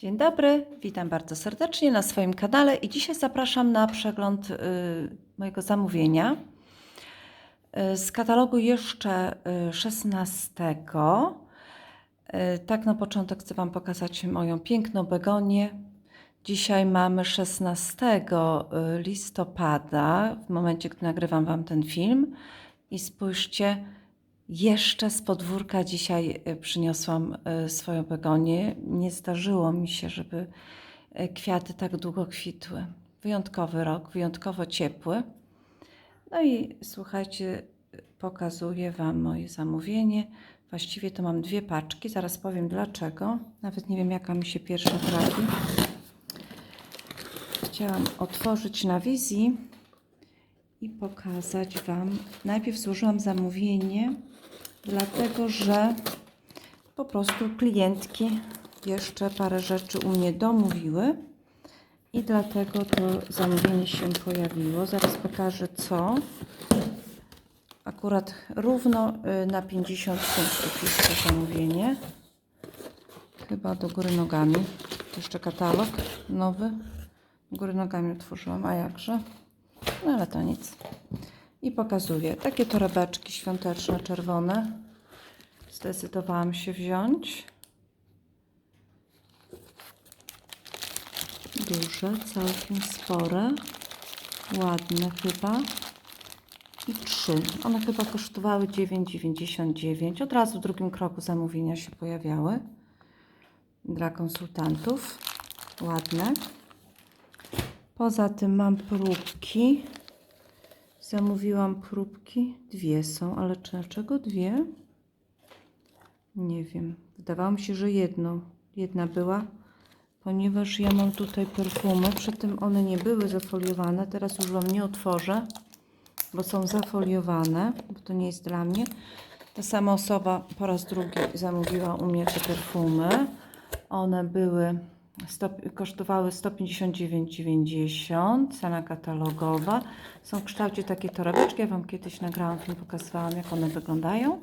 Dzień dobry, witam bardzo serdecznie na swoim kanale i dzisiaj zapraszam na przegląd y, mojego zamówienia y, z katalogu jeszcze y, 16. Y, tak na początek chcę Wam pokazać moją piękną begonię. Dzisiaj mamy 16 listopada, w momencie, gdy nagrywam Wam ten film. I spójrzcie, jeszcze z podwórka dzisiaj y, przyniosłam y, swoją begonię. Nie zdarzyło mi się, żeby y, kwiaty tak długo kwitły. Wyjątkowy rok, wyjątkowo ciepły. No i słuchajcie, pokazuję Wam moje zamówienie. Właściwie to mam dwie paczki, zaraz powiem dlaczego. Nawet nie wiem, jaka mi się pierwsza trafi. Chciałam otworzyć na wizji i pokazać Wam. Najpierw złożyłam zamówienie, dlatego że po prostu klientki jeszcze parę rzeczy u mnie domówiły i dlatego to zamówienie się pojawiło. Zaraz pokażę co. Akurat równo y, na 50 punktów jest to zamówienie. Chyba do góry nogami. Jeszcze katalog nowy. Góry nogami otworzyłam, a jakże? No ale to nic. I pokazuję takie torebeczki świąteczne, czerwone. Zdecydowałam się wziąć. Duże, całkiem spore. Ładne chyba. I trzy. One chyba kosztowały 9,99. Od razu w drugim kroku zamówienia się pojawiały. Dla konsultantów. Ładne. Poza tym mam próbki. Zamówiłam próbki. Dwie są, ale dlaczego dwie? Nie wiem. Wydawało mi się, że jedną. Jedna była, ponieważ ja mam tutaj perfumy. Przedtem one nie były zafoliowane. Teraz już Wam nie otworzę, bo są zafoliowane, bo to nie jest dla mnie. Ta sama osoba po raz drugi zamówiła u mnie te perfumy. One były kosztowały 159,90, cena katalogowa. Są w kształcie takiej torebeczki. Ja Wam kiedyś nagrałam film, pokazywałam, jak one wyglądają.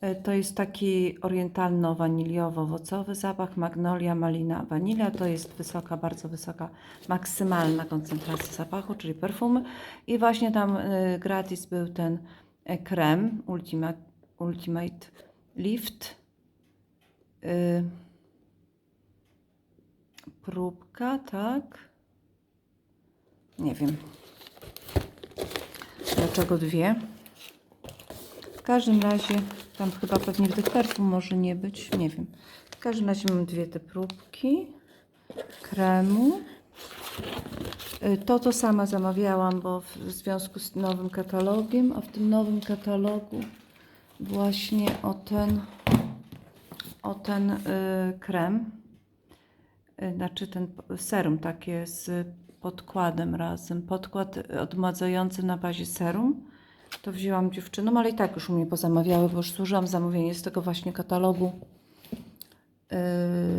E, To jest taki orientalno-waniliowo-owocowy zapach, magnolia, malina, wanilia. To jest wysoka, bardzo wysoka, maksymalna koncentracja zapachu, czyli perfumy. I właśnie tam y, gratis był ten e, krem Ultimate, Ultimate Lift. Próbka, tak? Nie wiem. Dlaczego dwie? W każdym razie, tam chyba pewnie tych perfum może nie być, nie wiem. W każdym razie mam dwie te próbki kremu. Y, To to sama zamawiałam, bo w w związku z nowym katalogiem, a w tym nowym katalogu właśnie o ten, o ten y, krem znaczy ten serum takie z podkładem razem, podkład odmładzający na bazie serum. To wzięłam dziewczynom, ale i tak już u mnie pozamawiały, bo już służyłam zamówienie z tego właśnie katalogu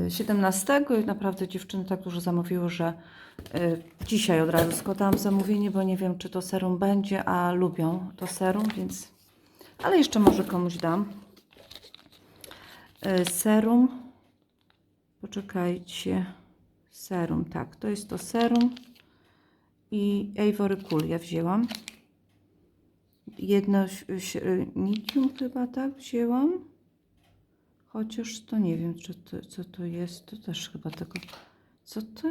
yy, 17 i naprawdę dziewczyny tak dużo zamówiły, że yy, dzisiaj od razu składałam zamówienie, bo nie wiem, czy to serum będzie, a lubią to serum, więc... Ale jeszcze może komuś dam. Serum Poczekajcie. Serum, tak, to jest to serum i Cool ja wzięłam. Jedno ś- ś- medium chyba tak wzięłam. Chociaż to nie wiem, czy to, co to jest. To też chyba tego. Co to?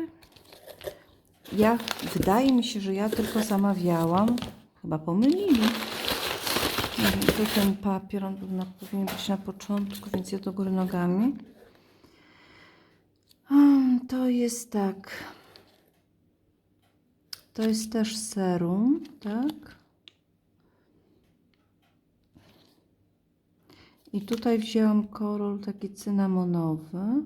Ja, wydaje mi się, że ja tylko zamawiałam. Chyba pomylili. Tu ten papier, on powinien być na początku, więc ja do góry nogami. To jest tak. To jest też serum, tak? I tutaj wzięłam kolor taki cynamonowy.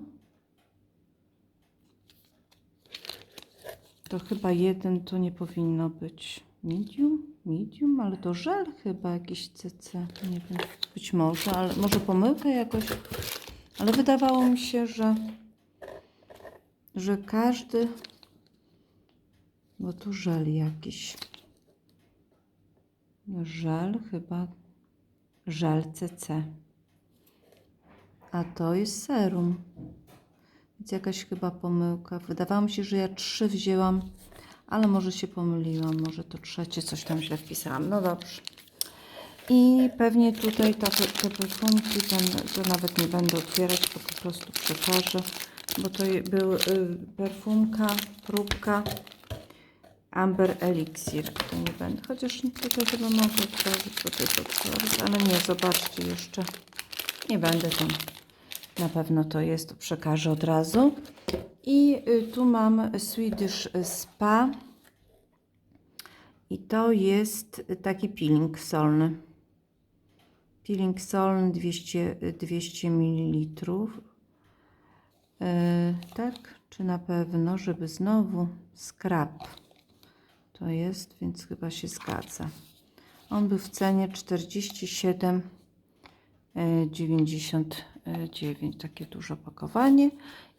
To chyba jeden to nie powinno być medium, medium, ale to żel chyba jakiś CC, nie wiem, być może, ale może pomyłka jakoś. Ale wydawało mi się, że że każdy, bo tu żel jakiś, żel chyba, żel CC, a to jest serum. Więc jakaś chyba pomyłka. Wydawało mi się, że ja trzy wzięłam, ale może się pomyliłam. Może to trzecie coś tam źle wpisałam. No dobrze. I pewnie tutaj ta, te perfumki, ten, to nawet nie będę otwierać, to po prostu przekażę, bo to był y, perfumka, próbka Amber Elixir. To nie będę, chociaż tutaj chyba mogę otworzyć, bo to jest otworzyć, ale nie, zobaczcie jeszcze. Nie będę tam, na pewno to jest, to przekażę od razu. I y, tu mam Swedish Spa i to jest taki peeling solny. Peeling solny 200, 200 ml. E, tak, czy na pewno, żeby znowu scrap to jest, więc chyba się zgadza. On był w cenie 47,99. Takie duże opakowanie.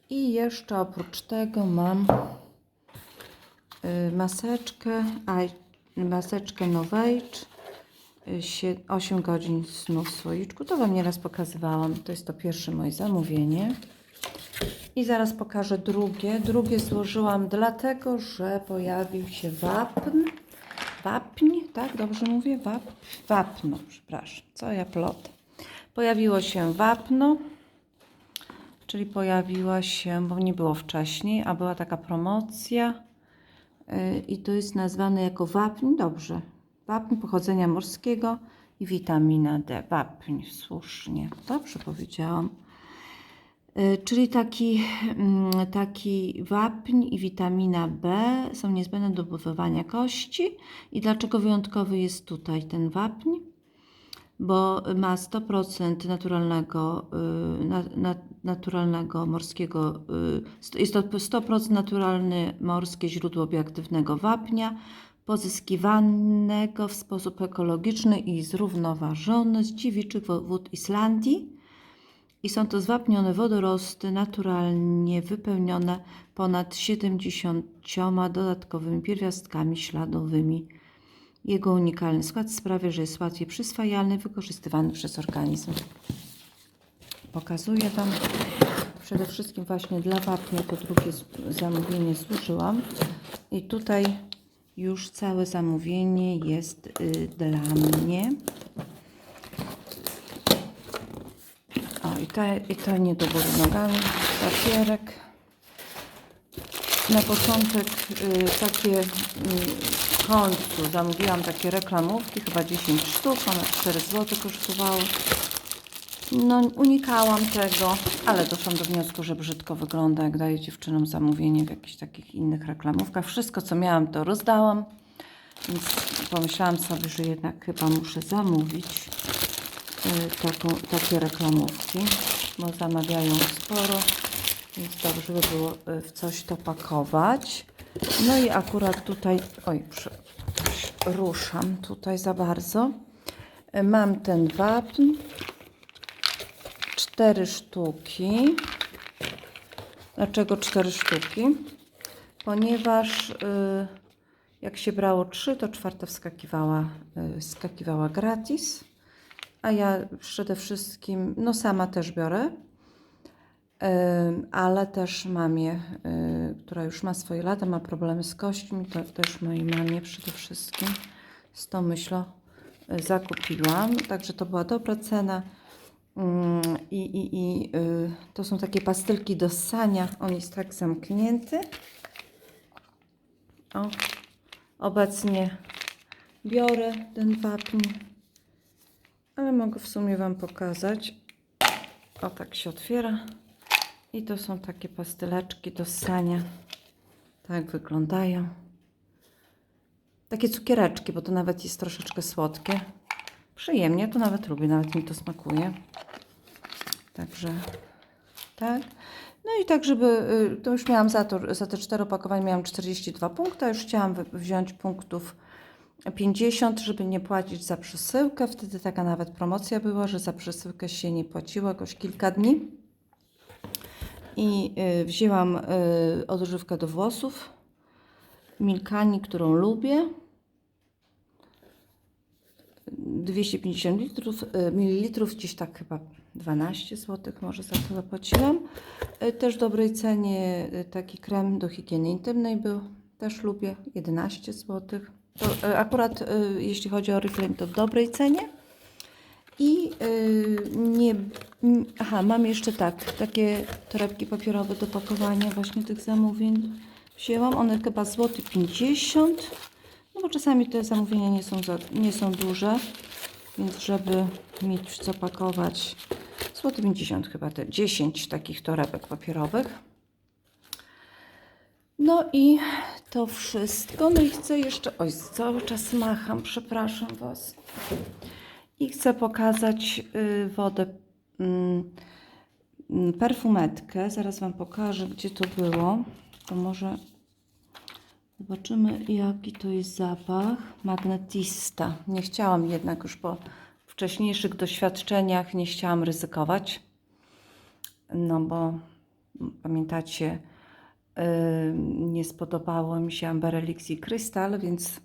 I jeszcze oprócz tego mam y, maseczkę, maseczkę Novage. 8 godzin snu w słoiczku. To Wam nieraz pokazywałam. To jest to pierwsze moje zamówienie. I zaraz pokażę drugie. Drugie złożyłam dlatego, że pojawił się wapn. Wapń, tak? Dobrze mówię? Wap, wapno, przepraszam. Co ja plot. Pojawiło się wapno, czyli pojawiła się, bo nie było wcześniej, a była taka promocja yy, i to jest nazwane jako wapń. Dobrze. Wapń pochodzenia morskiego i witamina D. Wapń, słusznie. Dobrze powiedziałam. Y, Czyli taki, mm, taki wapń i witamina B są niezbędne do budowania kości. I dlaczego wyjątkowy jest tutaj ten wapń? Bo ma 100% naturalnego, y, na, na, naturalnego morskiego, y, jest to 100% naturalne morskie źródło bioaktywnego wapnia, pozyskiwanego w sposób ekologiczny i zrównoważony z dziewiczych wód Islandii i są to zwapnione wodorosty naturalnie wypełnione ponad 70 dodatkowymi pierwiastkami śladowymi. Jego unikalny skład sprawia, że jest łatwiej przyswajalny, wykorzystywany przez organizm. Pokazuję Wam przede wszystkim właśnie dla wapnia to drugie zamówienie złożyłam i tutaj już całe zamówienie jest y, dla mnie. I to, i to nie do góry nogami, papierek. Na początek y, takie y, w końcu zamówiłam takie reklamówki, chyba 10 sztuk, one 4 zł kosztowały. No, unikałam tego, ale doszłam do wniosku, że brzydko wygląda, jak daję dziewczynom zamówienie w jakichś takich innych reklamówkach. Wszystko, co miałam, to rozdałam, więc pomyślałam sobie, że jednak chyba muszę zamówić taką, takie reklamówki, bo zamawiają sporo, więc dobrze by było y, w coś to pakować. No i akurat tutaj, oj, ruszam tutaj za bardzo. Y, Mam ten wapń, cztery sztuki. Dlaczego cztery sztuki? Ponieważ y, jak się brało trzy, to czwarta wskakiwała, y, wskakiwała gratis. A ja przede wszystkim, no sama też biorę, ale też mamie, która już ma swoje lata, ma problemy z kośćmi, to też mojej mamie przede wszystkim z tą myślą y, zakupiłam. Także to była dobra cena. Ym, I, i, i y, to są takie pastylki do ssania. On jest tak zamknięty. O, obecnie biorę ten wapń, ale mogę w sumie Wam pokazać. O, tak się otwiera. I to są takie pastyleczki do ssania. Tak wyglądają. Takie cukiereczki, bo to nawet jest troszeczkę słodkie. Przyjemnie, to nawet lubię, nawet mi to smakuje. Także tak. No i tak, żeby, y, to już miałam za to, za te cztery opakowania miałam 42 punkty, a już chciałam wziąć punktów 50, żeby nie płacić za przesyłkę. Wtedy taka nawet promocja była, że za przesyłkę się nie płaciło jakoś kilka dni. I y, wzięłam y, odżywkę do włosów, Milkani, którą lubię. 250 litrów, y, mililitrów, gdzieś tak chyba 12 zł, może za to zapłaciłam. Y, Też w dobrej cenie y, taki krem do higieny intymnej był, też lubię, 11 zł. To y, akurat y, jeśli chodzi o Oriflame to w dobrej cenie. I y, nie. Aha, mam jeszcze tak, takie torebki papierowe do pakowania właśnie tych zamówień. Wzięłam, one chyba złoty 50. No bo czasami te zamówienia nie są, za, nie są duże, więc żeby mieć co pakować. Złoty 50 chyba te 10 takich torebek papierowych. No i to wszystko. No i chcę jeszcze. Oj, cały czas macham, przepraszam Was. I chcę pokazać y, wodę, mm, perfumetkę. Zaraz Wam pokażę, gdzie to było. To może zobaczymy, jaki to jest zapach. Magnetista. Nie chciałam jednak już po wcześniejszych doświadczeniach, nie chciałam ryzykować. No bo mm, pamiętacie, nie spodobało mi się Amber Elixir Crystal, więc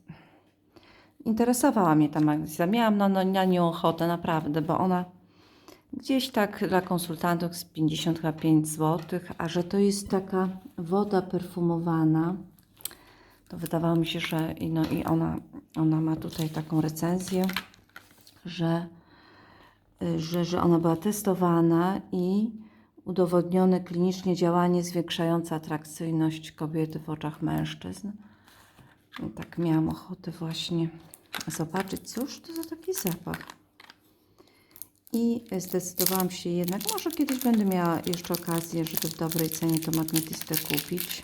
interesowała mnie ta magnetyza. Miałam na, na, na nią ochotę, naprawdę, bo ona gdzieś tak dla konsultantów z 55 zł, a że to jest taka woda perfumowana, to wydawało mi się, że i, no, i ona, ona ma tutaj taką recenzję, że, y, że, że ona była testowana i udowodnione klinicznie działanie zwiększające atrakcyjność kobiety w oczach mężczyzn. I tak miałam ochotę właśnie zobaczyć, cóż to za taki zapach. I zdecydowałam się jednak, może kiedyś będę miała jeszcze okazję, żeby w dobrej cenie to magnetystę kupić.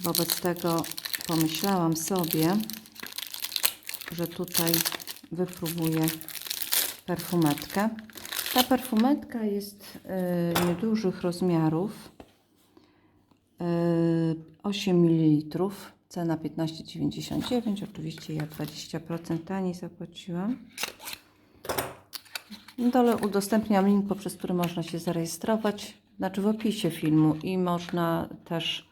Wobec tego pomyślałam sobie, że tutaj wypróbuję perfumetkę. Ta perfumetka jest y, niedużych rozmiarów. y, 8 ml. Cena 15,99. Oczywiście ja 20% taniej zapłaciłam. Na dole udostępniam link, poprzez który można się zarejestrować, znaczy w opisie filmu i można też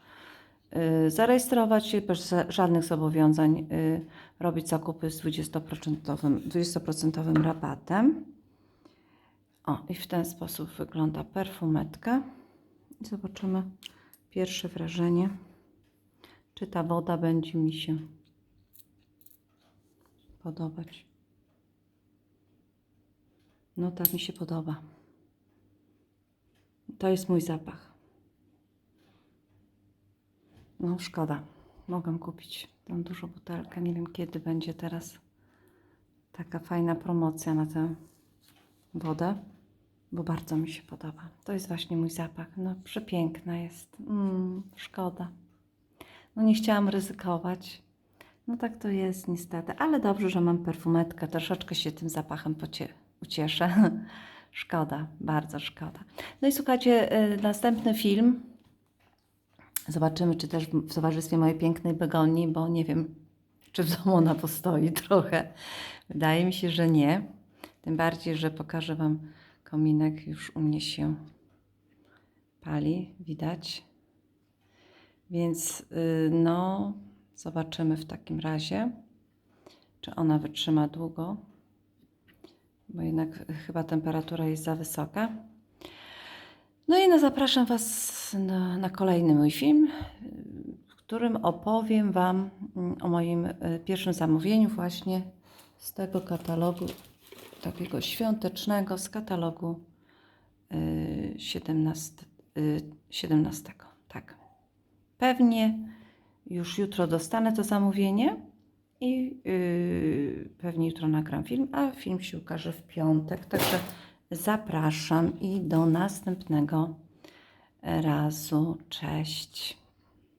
y, zarejestrować się bez żadnych zobowiązań, robić zakupy z 20%, 20% rabatem. O, i w ten sposób wygląda perfumetka. I zobaczymy pierwsze wrażenie, czy ta woda będzie mi się podobać. No tak mi się podoba. To jest mój zapach. No szkoda. Mogę kupić tą dużą butelkę. Nie wiem kiedy będzie teraz taka fajna promocja na tę wodę, bo bardzo mi się podoba. To jest właśnie mój zapach. No przepiękna jest. Mm, szkoda. No nie chciałam ryzykować. No tak to jest niestety, ale dobrze, że mam perfumetkę. Troszeczkę się tym zapachem pocie- ucieszę. szkoda, bardzo szkoda. No i słuchajcie, y, następny film. Zobaczymy, czy też w towarzystwie mojej pięknej begonii, bo nie wiem, czy w domu ona postoi trochę. Wydaje mi się, że nie. Tym bardziej, że pokażę Wam kominek już u mnie się pali, widać. Więc y, no, zobaczymy w takim razie, czy ona wytrzyma długo, bo jednak chyba temperatura jest za wysoka. No i no, zapraszam Was na, na kolejny mój film, w którym opowiem Wam mm, o moim y, pierwszym zamówieniu właśnie z tego katalogu, takiego świątecznego, z katalogu y, 17, y, 17. Tak. Pewnie już jutro dostanę to zamówienie i yy, pewnie jutro nagram film, a film się ukaże w piątek. Także zapraszam i do następnego razu. Cześć.